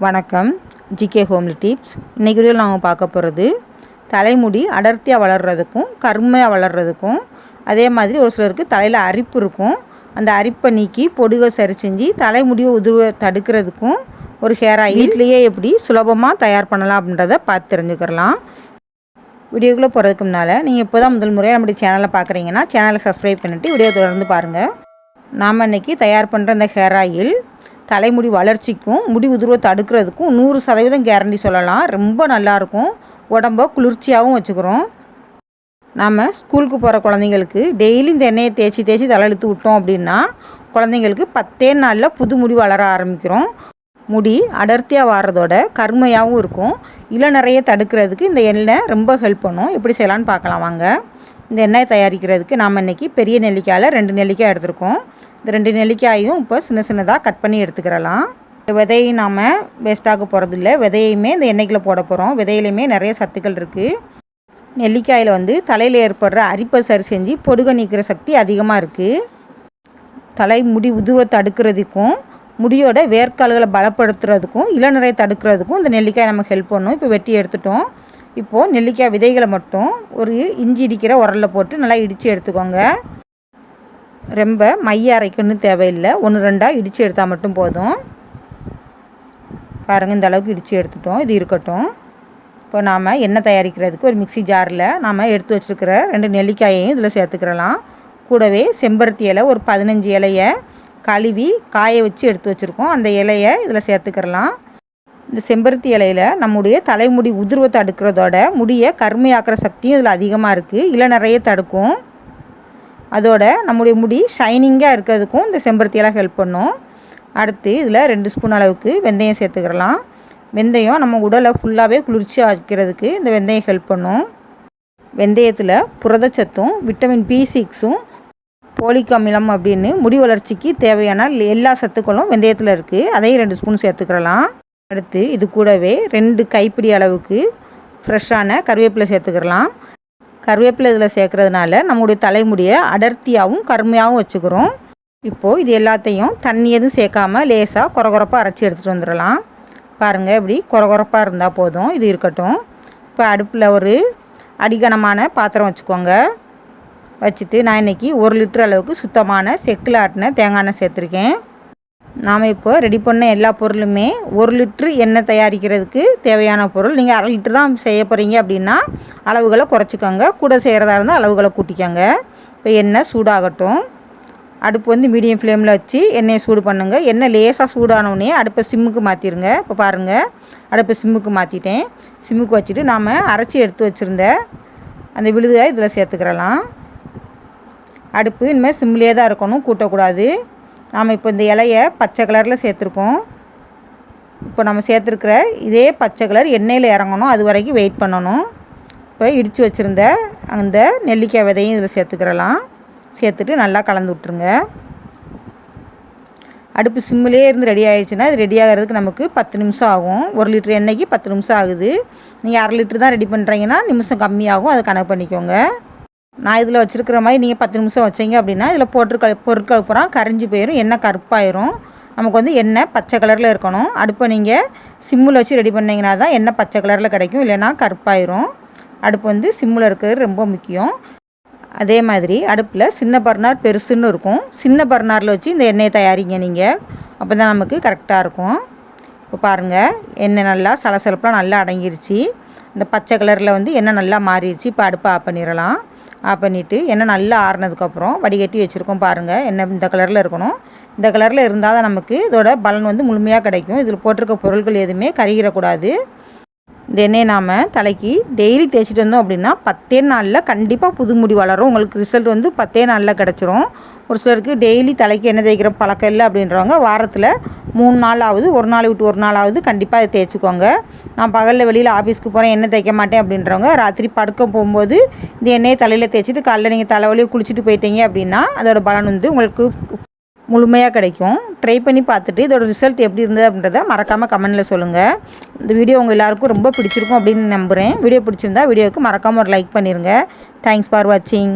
வணக்கம். GK homely tips. இன்றைக்கி video நாங்கள் பார்க்க போகிறது தலைமுடி அடர்த்தியாக வளர்கிறதுக்கும் கருமையாக வளர்கிறதுக்கும் அதே மாதிரி ஒரு சிலருக்கு தலையில் அரிப்பு இருக்கும். அந்த அரிப்பை நீக்கி பொடுகை சரி செஞ்சு தலைமுடியை உதிர்வை தடுக்கிறதுக்கும் ஒரு ஹேர் ஆயில் வீட்லேயே எப்படி சுலபமாக தயார் பண்ணலாம் அப்படின்றத பார்த்து தெரிஞ்சுக்கிறலாம் வீடியோக்குள்ளே போகிறதுக்கு முன்னால் நீங்கள் இப்போ தான் முதல் முறையாக நம்முடைய சேனலை பார்க்குறீங்கன்னா சேனலை சப்ஸ்கிரைப் பண்ணிவிட்டு வீடியோ தொடர்ந்து பாருங்கள் நாம் இன்றைக்கி தயார் பண்ணுற இந்த ஹேர் ஆயில் தலைமுடி வளர்ச்சிக்கும் முடி உதிர்வை தடுக்கிறதுக்கும் நூறு சதவீதம் கேரண்டி சொல்லலாம். ரொம்ப நல்லாயிருக்கும். உடம்ப குளிர்ச்சியாகவும் வச்சுக்கிறோம். நாம் ஸ்கூலுக்கு போகிற குழந்தைங்களுக்கு டெய்லி இந்த எண்ணெயை தேய்ச்சி தேய்ச்சி தலையெழுத்து விட்டோம் அப்படின்னா குழந்தைங்களுக்கு பத்தே நாளில் புது முடி வளர ஆரம்பிக்கிறோம். முடி அடர்த்தியாக வாரதோட கருமையாகவும் இருக்கும். நிறைய தடுக்கிறதுக்கு இந்த எண்ணெய் ரொம்ப ஹெல்ப் பண்ணும். எப்படி செய்யலான்னு பார்க்கலாம். வாங்க. இந்த எண்ணெய் தயாரிக்கிறதுக்கு நாம் இன்றைக்கி பெரிய நெல்லிக்காயில் ரெண்டு நெல்லிக்காய் எடுத்திருக்கோம். இந்த ரெண்டு நெல்லிக்காயும் இப்போ சின்ன சின்னதாக கட் பண்ணி எடுத்துக்கிறலாம். இந்த விதையை நாம் வேஸ்ட்டாக போகிறதில்ல விதையுமே இந்த எண்ணெய்க்குள்ளே போட போகிறோம் விதையிலையுமே நிறைய சத்துக்கள் இருக்குது நெல்லிக்காயில் வந்து தலையில் ஏற்படுற அரிப்பை சரி செஞ்சு பொடுக நீக்கிற சக்தி அதிகமாக இருக்குது தலை முடி உதுவை தடுக்கிறதுக்கும் முடியோட வேர்க்கால்களை பலப்படுத்துறதுக்கும் இளநிறை தடுக்கிறதுக்கும் இந்த நெல்லிக்காய் நம்ம ஹெல்ப் பண்ணும். இப்போ வெட்டி எடுத்துட்டோம். இப்போது நெல்லிக்காய் விதைகளை மட்டும் ஒரு இஞ்சி இடிக்கிற உரலில் போட்டு நல்லா இடித்து எடுத்துக்கோங்க. ரொம்ப மைய அரைக்கணும் தேவையில்லை. ஒன்று ரெண்டாக இடித்து எடுத்தால் மட்டும் போதும். பாருங்கள் இந்த அளவுக்கு இடித்து எடுத்துட்டோம். இது இருக்கட்டும். இப்போ நாம் எண்ணெய் தயாரிக்கிறதுக்கு ஒரு மிக்சி ஜாரில் நாம் எடுத்து வச்சுருக்கிற ரெண்டு நெல்லிக்காயையும் இதில் சேர்த்துக்கிறலாம். கூடவே செம்பருத்தி இலை ஒரு பதினஞ்சு இலையை கழுவி காய வச்சு எடுத்து வச்சுருக்கோம். அந்த இலையை இதில் சேர்த்துக்கிறலாம். இந்த செம்பருத்தி இலையில் நம்முடைய தலைமுடி உதிர்வை தடுக்கிறதோட முடியை கருமையாக்குற சக்தியும் இதில் அதிகமாக இருக்குது இல்லை நிறைய தடுக்கும். அதோட நம்முடைய முடி ஷைனிங்காக இருக்கிறதுக்கும் இந்த செம்பருத்தி இலை ஹெல்ப் பண்ணும். அடுத்து இதில் ரெண்டு ஸ்பூன் அளவுக்கு வெந்தயம் சேர்த்துக்கிறலாம். வெந்தயம் நம்ம உடலை ஃபுல்லாகவே குளிர்ச்சியாக வைக்கிறதுக்கு இந்த வெந்தயம் ஹெல்ப் பண்ணும். வெந்தயத்தில் புரதச்சத்தும் விட்டமின் பி சிக்ஸும் போலிக் அமிலம் அப்படின்னு முடி வளர்ச்சிக்கு தேவையான எல்லா சத்துக்களும் வெந்தயத்தில் இருக்குது அதையும் ரெண்டு ஸ்பூன் சேர்த்துக்கிறலாம். அடுத்து இது கூடவே ரெண்டு கைப்பிடி அளவுக்கு ஃப்ரெஷ்ஷான கருவேப்பிலை சேர்த்துக்கிறலாம் கருவேப்பிலை இதில் சேர்க்குறதுனால நம்முடைய தலைமுடியை அடர்த்தியாகவும் கருமையாகவும் வச்சுக்கிறோம். இப்போது இது எல்லாத்தையும் தண்ணி எதுவும் சேர்க்காமல் லேசாக குறகுறப்பாக அரைச்சி எடுத்துகிட்டு வந்துடலாம். பாருங்கள் இப்படி குறகுறப்பாக இருந்தால் போதும் இது இருக்கட்டும். இப்போ அடுப்பில் ஒரு அடிகனமான பாத்திரம் வச்சுக்கோங்க. வச்சுட்டு நான் இன்றைக்கி ஒரு லிட்டர் அளவுக்கு சுத்தமான செக்கில் ஆட்டின தேங்காய் எண்ணெய் சேர்த்துருக்கேன். நாம் இப்போ ரெடி பண்ண எல்லா பொருளுமே ஒரு லிட்ரு எண்ணெய் தயாரிக்கிறதுக்கு தேவையான பொருள். நீங்கள் அரை லிட்ரு தான் செய்ய போகிறீங்க அப்படின்னா அளவுகளை குறைச்சிக்கோங்க. கூட செய்கிறதா இருந்தால் அளவுகளை கூட்டிக்கோங்க. இப்போ எண்ணெய் சூடாகட்டும். அடுப்பு வந்து மீடியம் ஃப்ளேமில் வச்சு எண்ணெயை சூடு பண்ணுங்கள் எண்ணெய் லேசாக சூடானோடனே அடுப்பை சிம்முக்கு மாற்றிடுங்க இப்போ பாருங்கள் அடுப்பை சிம்முக்கு மாற்றிட்டேன் சிம்முக்கு வச்சுட்டு நாம் அரைச்சி எடுத்து வச்சுருந்த அந்த விழுதை இதில் சேர்த்துக்கிறலாம். அடுப்பு இனிமேல் சிம்லேயே தான் இருக்கணும். கூட்டக்கூடாது. நாம் இப்போ இந்த இலையை பச்சை கலரில் சேர்த்துருக்கோம். இப்போ நம்ம சேர்த்துருக்குற இதே பச்சை கலர் எண்ணெயில் இறங்கணும். அது வரைக்கும் வெயிட் பண்ணணும். இப்போ இடித்து வச்சுருந்த அந்த நெல்லிக்காய் விதையும் இதில் சேர்த்துக்கிறலாம். சேர்த்துட்டு நல்லா கலந்து விட்ருங்க அடுப்பு சிம்மிலே இருந்து ரெடி ஆகிடுச்சுன்னா இது ரெடி ஆகிறதுக்கு நமக்கு பத்து நிமிஷம் ஆகும். ஒரு லிட்டர் எண்ணெய்க்கு பத்து நிமிஷம் ஆகுது. நீங்கள் அரை லிட்டர் தான் ரெடி பண்ணுறீங்கன்னா நிமிஷம் கம்மியாகும். அதை கணக்கு பண்ணிக்கோங்க. நான் இதில் வச்சுருக்கிற மாதிரி நீங்கள் பத்து நிமிஷம் வச்சிங்க அப்படின்னா இதில் போட்டு பொருட்கள் பூரா கரைஞ்சி போயிடும் எண்ணெய் கருப்பாயிரும். நமக்கு வந்து எண்ணெய் பச்சை கலரில் இருக்கணும். அடுப்பை நீங்கள் சிம்மில் வச்சு ரெடி பண்ணிங்கன்னா தான் எண்ணெய் பச்சை கலரில் கிடைக்கும். இல்லைன்னா கருப்பாயிரும். அடுப்பு வந்து சிம்மில் இருக்கிறது ரொம்ப முக்கியம். அதே மாதிரி அடுப்பில் சின்ன பர்னார் பெருசுன்னு இருக்கும். சின்ன பர்னாரில் வச்சு இந்த எண்ணெயை தயாரிங்க நீங்கள் அப்போ தான் நமக்கு கரெக்டாக இருக்கும். இப்போ பாருங்கள் எண்ணெய் நல்லா சலசலப்பாக நல்லா அடங்கிருச்சு. இந்த பச்சை கலரில் வந்து எண்ணெய் நல்லா மாறிடுச்சு இப்போ அடுப்பை ஆஃப் பண்ணிடலாம். ஆஃப் பண்ணிவிட்டு எண்ணெய் நல்லா ஆறுனதுக்கப்புறம் வடிகட்டி வச்சுருக்கோம் பாருங்கள் எண்ணெய் இந்த கலரில் இருக்கணும். இந்த கலரில் இருந்தால் தான் நமக்கு இதோட பலன் வந்து முழுமையாக கிடைக்கும். இதில் போட்டிருக்க பொருட்கள் எதுவுமே கருகிடக்கூடாது. இந்த எண்ணெயை நாம் தலைக்கு டெய்லி தேய்ச்சிட்டு வந்தோம் அப்படின்னா பத்தே நாளில் கண்டிப்பாக புது முடி வளரும். உங்களுக்கு ரிசல்ட் வந்து பத்தே நாளில் கிடச்சிரும். ஒரு சிலருக்கு டெய்லி தலைக்கு எண்ணெய் தேய்க்கிற பழக்கம் இல்லை அப்படின்றவங்க வாரத்தில் மூணு நாள் ஆகுது ஒரு நாள் விட்டு ஒரு நாள் ஆகுது கண்டிப்பாக அதை தேய்ச்சிக்கோங்க. நான் பகலில் வெளியில் ஆஃபீஸ்க்கு போகிறேன் எண்ணெய் தேய்க்க மாட்டேன் அப்படின்றவங்க ராத்திரி படுக்க போகும்போது இந்த எண்ணெயை தலையில் தேய்ச்சிட்டு காலையில் நீங்கள் தலைவலியை குளிச்சுட்டு போயிட்டீங்க அப்படின்னா அதோட பலன் வந்து உங்களுக்கு முழுமையாக கிடைக்கும். ட்ரை பண்ணி பார்த்துட்டு இதோட ரிசல்ட் எப்படி இருந்தது அப்படின்றத மறக்காமல் கமெண்டில் சொல்லுங்கள் இந்த வீடியோ உங்கள் எல்லாருக்கும் ரொம்ப பிடிச்சிருக்கும் அப்படின்னு நம்புகிறேன் வீடியோ பிடிச்சிருந்தா வீடியோவுக்கு மறக்காமல் ஒரு லைக் பண்ணிடுங்க தேங்க்ஸ் ஃபார் வாட்சிங்